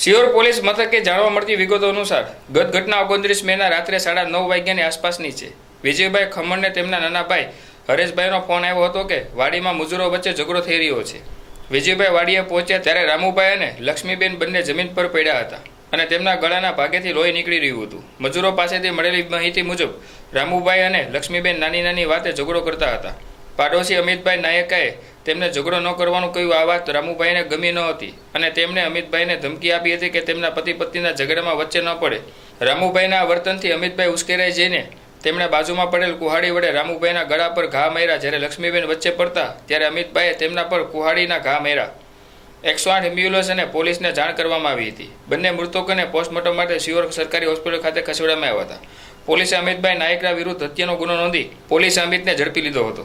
સિયોર police મથકે જાણવા મળતી વિગતો અનુસાર ગત ઘટના ઓગણત્રીસ મેના રાત્રે સાડા નવ વાગ્યાની આસપાસની છે. વિજયભાઈ ખમણને તેમના નાના ભાઈ હરેશભાઈનો ફોન આવ્યો હતો કે વાડીમાં મજૂરો વચ્ચે ઝઘડો થઈ રહ્યો છે. વિજયભાઈ વાડીએ પહોંચ્યા ત્યારે રામુભાઈ અને લક્ષ્મીબેન બંને જમીન પર પડ્યા હતા અને તેમના ગળાના ભાગેથી લોહી નીકળી રહ્યું હતું. મજૂરો પાસેથી મળેલી માહિતી મુજબ રામુભાઈ અને લક્ષ્મીબેન નાની નાની વાતે ઝઘડો કરતા હતા. પાડોશી અમિતભાઈ નાયકાએ તેમને ઝઘડો ન કરવાનું કહ્યું આ વાત રામુભાઈને ગમી ન હતી. અને તેમણે અમિતભાઈને ધમકી આપી હતી કે તેમના પતિ પત્નીના ઝઘડામાં વચ્ચે ન પડે. રામુભાઈના આ વર્તનથી અમિતભાઈ ઉશ્કેરાઈ જઈને તેમણે બાજુમાં પડેલ કુહાડી વડે રામુભાઈના ગળા પર ઘા માર્યા. જ્યારે લક્ષ્મીબેન વચ્ચે પડતા ત્યારે અમિતભાઈએ તેમના પર કુહાડીના ઘા માર્યા. એકસો આઠ એમ્બ્યુલન્સ અને પોલીસને જાણ કરવામાં આવી હતી. બંને મૃતકોને પોસ્ટમોર્ટમ માટે સિયોર સરકારી હોસ્પિટલ ખાતે ખસેડવામાં આવ્યા હતા. પોલીસે અમિતભાઈ નાયકના વિરુદ્ધ હત્યાનો ગુનો નોંધી પોલીસે અમિતને ઝડપી લીધો હતો.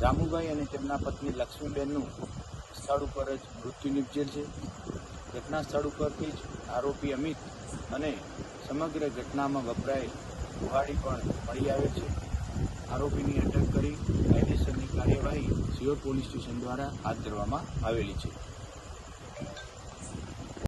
રામુભાઈ અને તેમના પત્ની લક્ષ્મીબેનનું સ્થળ ઉપર જ મૃત્યુ નિપજેલ છે. ઘટના સ્થળ ઉપરથી જ આરોપી અમિત અને સમગ્ર ઘટનામાં વપરાયેલ કુહાડી પણ મળી આવે છે. આરોપીની અટક કરી કાયદેસરની કાર્યવાહી સિયોર પોલીસ સ્ટેશન દ્વારા હાથ ધરવામાં આવેલી છે.